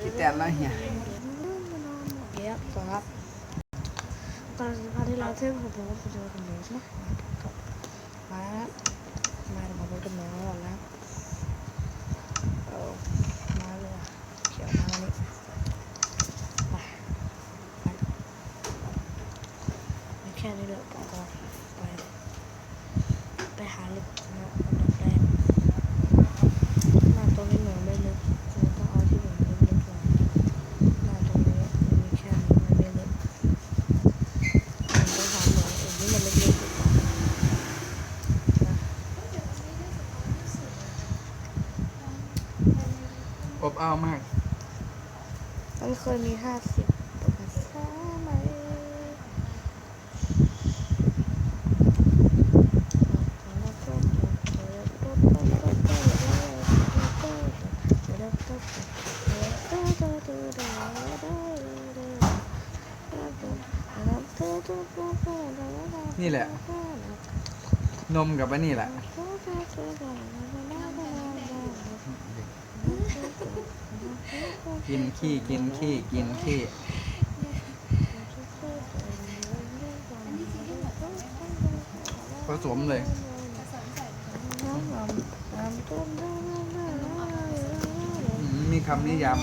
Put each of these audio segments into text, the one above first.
คิดแตนแล้วเฮียเยอะต่อครับตอนพาที่เราเที่ยวผมบอกว่าผมจะไปคนเดียวใช่ไหมมาแล้วมาเดี๋ยวผมไปกันเนื้อก่อนแล้วเอามาเลยเขียวมาวันนี้ไปไปไม่แค่นี้เลยปอกก่อนไป ไปหาลึกนะอันดับแรกหน้าตรงนี้เหมือนไม่ลึกเราต้องเอาที่เหมือนลึกๆก่อน หน้าตรงนี้มันมีแค่นี้มันไม่ลึกผมไปหาหมออื่นที่มันลึกๆดีกว่านะ อบอ้าวมาก มันเคยมีห้าสิบปกติไหมนี่ นี่แหละ นมกับอันนี่แหละกินขี้กินขี้กินขี้ผสมเลยอืมมีคำนิยาม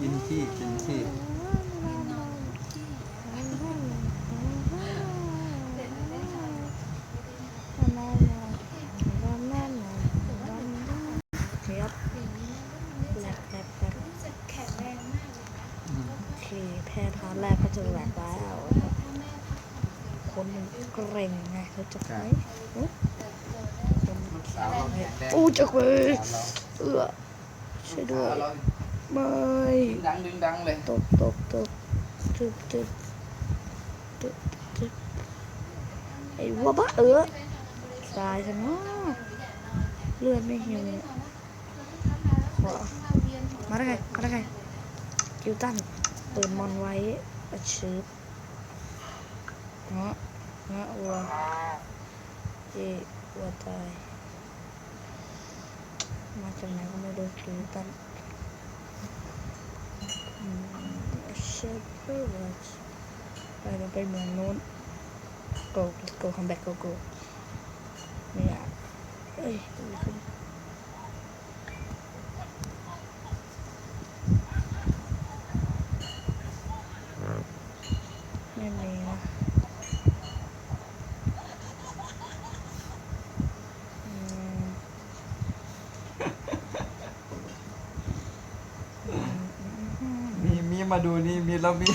กินขี้กินขี้ ครับแลบแลบแลบ แข็งแรงมากเลย อืม โอเคแพทย์ทอนแรกก็จะแหวกแล้วคนมันเกรงไงเขา จะไปอุ๊ยคนสาวเราแข็งแรงอู้จักเว้ยสาวเราเอื้อช่วยด้วยสาวเราไม่ดึงดังดึงดังเลยตกตกตกตึ๊บตึ๊บตึ๊บตึ๊บไอ้วัวบ้าเออตายซะเนาะเลือดไม่หิวขอมาได้ไงมาได้ไงคิวตันเปิดมอนไว้อาชืบเงาะ เงาะวัวเจวัวตายมาจากไหนก็ไม่รู้ถึงกันเชฟเปอร์วัชไปเราไปเมืองนู้น go let's go come back go go ไม่อยากเอ้ยดีขึ้นไม่มีนะอืมอืมอืมอืม มีมีมาดูนี่มีแล้วมี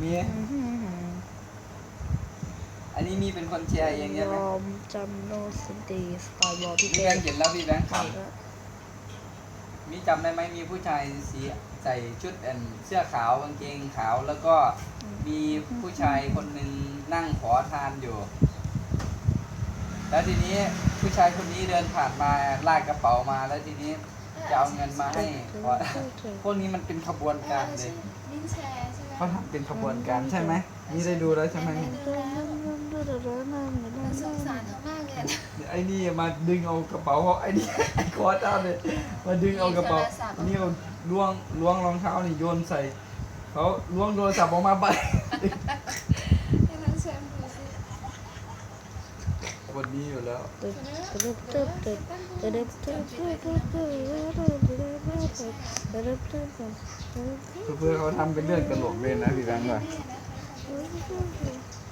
มีอันนี้มีเป็นคนแชร์เองใช่ไหมยอมจำโนสตีสไตล์บอลพี่พี่เต้แบงค์เห็นแล้วพี่แบงค์ครับแล้วมีจำได้ไหมมีผู้ชายสีใส่ชุดอันเสื้อขาวกางเกงขาวแล้วก็มีผู้ชายคนหนึ่งนั่งขอทานอยู่ แล้วทีนี้ผู้ชายคนนี้เดินผ่านมาลากกระเป๋ามาแล้วทีนี้ จะเอาเงินมาให้ขอพวกนี้มันเป็นขบวนการเลยลิ้นแชร์ใช่ไหมเขาทำเป็นขบวนการใช่ไหมนี่ได้ดูแล้วใช่ไหมมันสงสารเขามากเลยอะไอ้นี่มาดึงเอากระเป๋าเขาไอ้นี่ไอ้คอร์ดเอาเลยมาดึงเอากระเป๋านี่เอาล้วงล้วงรองเท้านี่โยนใส่เขาล้วงโทรศัพท์ออกมาไป ให้น้องแชมป์ดูสิ คนนี้อยู่แล้วเพื่อเขาทำเป็นเรื่องตลกเลยนะพี่แบงค์ว่ะ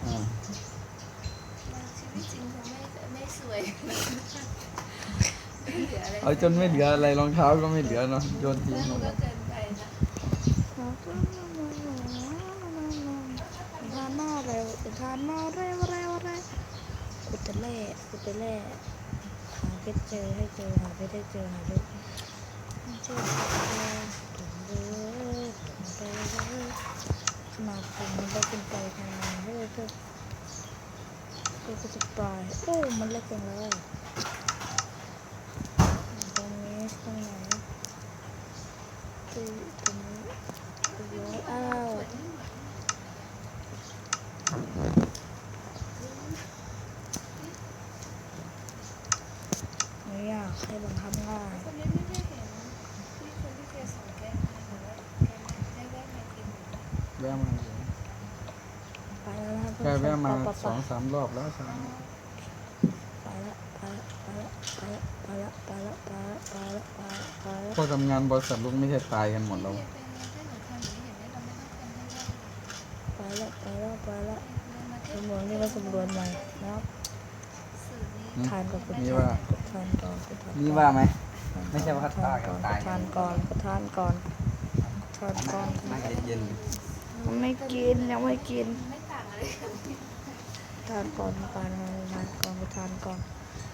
อ่าชีวิตจริงเขาไม่ไม่สวยไม่เหลืออะไรเอาจนไม่เหลืออะไรรองเท้าก็ไม่เหลือเนาะโยนทิ้งหมดก็เกินไปนะทานมาเร็วทานมาเร็วเร็วเร็ว กุตเล่กุตเล่หาเพชรเจอให้เจอหาเพชรให้เจอหาเพชรเจอถึงเลยถึงเลยขนาดผมมันได้ขึ้นไปทางนั้นเลยเพื่อเพื่อจะไปโอ้มันเล็กจังเลยตรงนี้ตรงไหนตรงนี้ตรงนี้อ้าวไม่อยาก ให้บังคับง่ายคนนี้ไม่ได้เห็นที่เคยสอนแก่แก้แวะมาไปแล้วแค่แวะมาสองสามรอบแล้วสามไปละไปละไปละไปละไปละไปละไปลละไพวกทำงานบริษัทลุกไม่ใช่ตายกันหมดแล้วไปแล้วไปแล้วไปแล้วสมรวจนี่มาสำรวจใหม่นะครับทานกับคุณนี่ว่า ทานก่อนนี่ว่าไหม ไม่ใช่ว่าฆ่ากันตาย ทานก่อนทานก่อนทานก่อนไม่าจนเย็นไม่กินยังไม่กินทานก่อนทานก่อนทานก่อนกูทานก่อน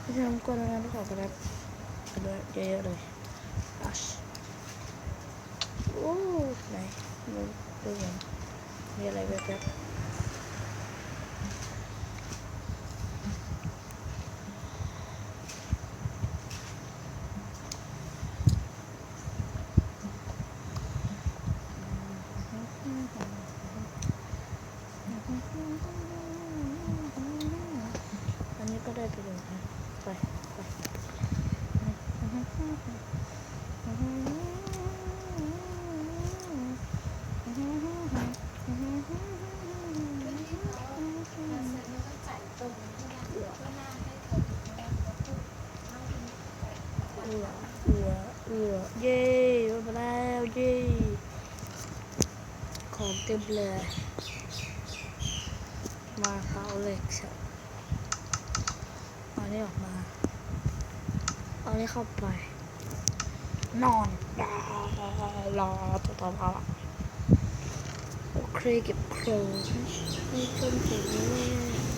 ไม่ใช่ผมกดแล้วนะทุกคนก็ได้ไปด้วยเยอะๆเลยอัชโอ้ไหนดูดูเหมือนมีอะไรแบบ ย้รถมาแล้วเย้ของเต็มเลย มาเขาเลยครับเอาได้ออกมา เอาได้เข้าไป นอนรอตัวต่อเขาะโอเคเก็บโครงนี่องเก็บนี่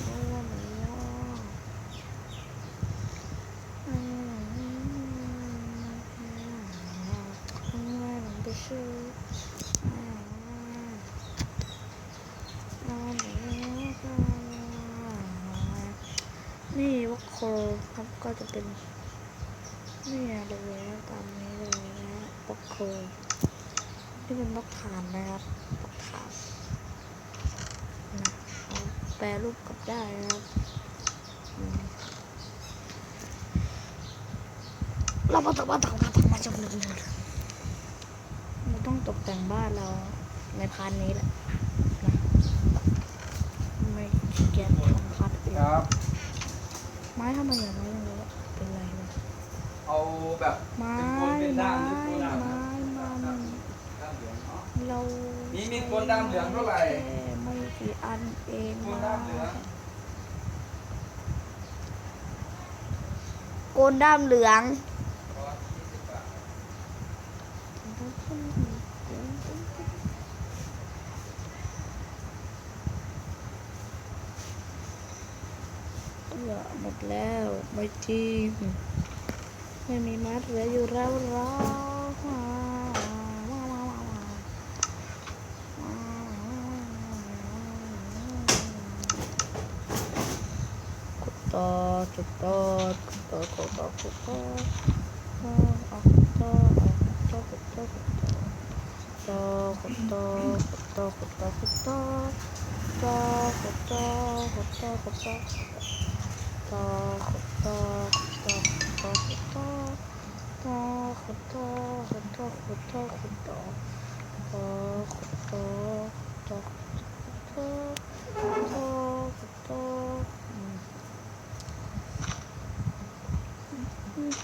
นี่วัคโคครับก็จะเป็นนี่เลยนะตามนี้เลยนะวัคโคนี่เป็นวัคฐานนะครับวัคฐานนะครับแปรรูปกับได้นะครับเรามาต่อมาต่อมาต่อมาจบหนึ่งเราต้องตกแต่งบ้านเราในพันนี้แหละนะไม่เกียจทำพาร์ทอื่น ไม้ทำไมอย่างไม้อย่างนี้เป็นไรเอาแบบไม้เป็นคนเป็ไม้ด้ามหรือไม้ด้ามด้มันมเหราม้ามเไหร่ แค่ไม่กี่อันเองคนด้ามเโกนด้ามเหลือง แล้วไม่จริงไม่มีมัดเหลืออยู่แล้วรอต่อจุดต่อจุดต่อจุดต่อจุดต่อออกต่อออกต่อจุดต่อจุดต่อจุดต่อจุดต่อจุดต่อจุดต่อจุดต่อจุดต่อจุดต่อจุดต่อ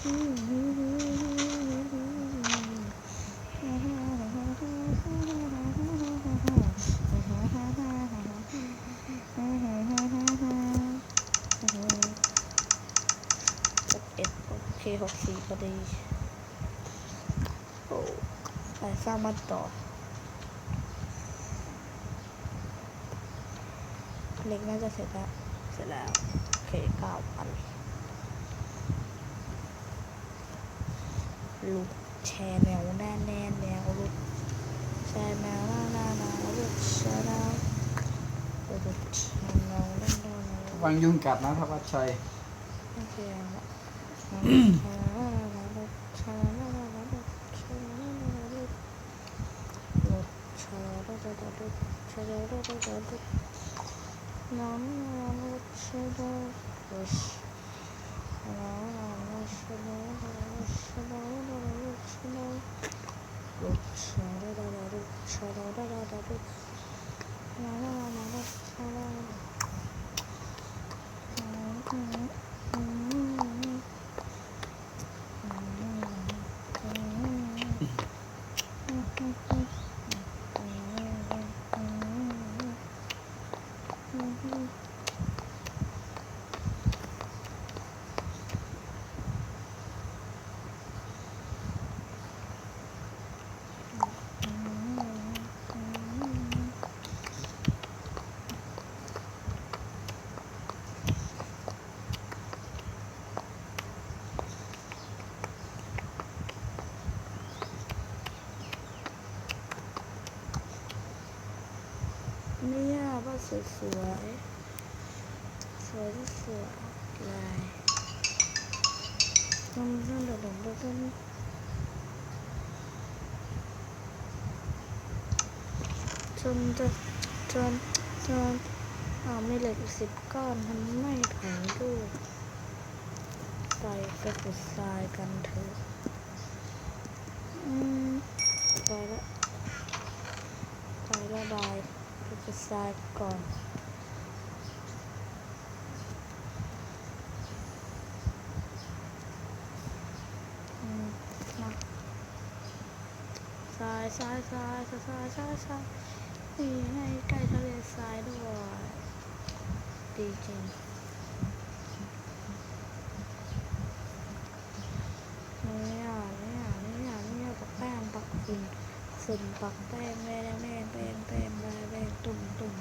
Mm-hmm. หกสี่พอดีโอ้ไปสร้างมันต่อเล็กน่าจะเสร็จแล้ว เสร็จแล้ว โอเคเก้าพันลูกแชร์แนวแน่แน่แนวลูกแชร์แนวหน้าหน้าหน้าลูกแชร์แนวลูกแชร์แนวหน้าหน้าหน้าวางยุงกัดนะทวัชชัยโอเค 나무 나무 치도 으쌰 나무 음. สวยสวยสวยสวยลายต้นต้นดอกดอกต้นจนจะจนจนเอาไม่เหล็กสิบก้อนทันไม่ถึงด้วปไปไปขุดทรายกันเถอะ อืม ไปละ ไปละบาย ชิดซ้ายก่อนซ้ายสายสายสายสายสายสายดีให้ใกล้ทะเลสายด้วยดีจริงเนี่ยเนี่ยเนี่ยเนี่ยปักแป้งปักฟิน ฝุ่นปักแป้งแม่แม่แป้งแป้งแม่แป้งตุ่มตุ่ม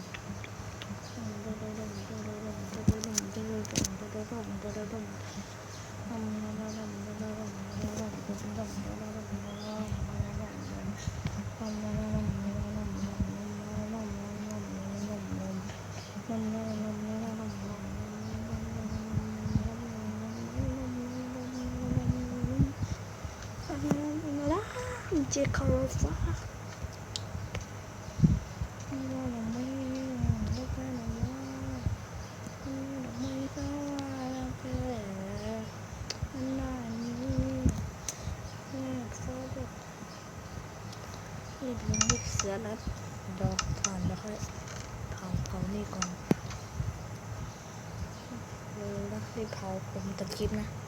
杰克罗夫。 นี่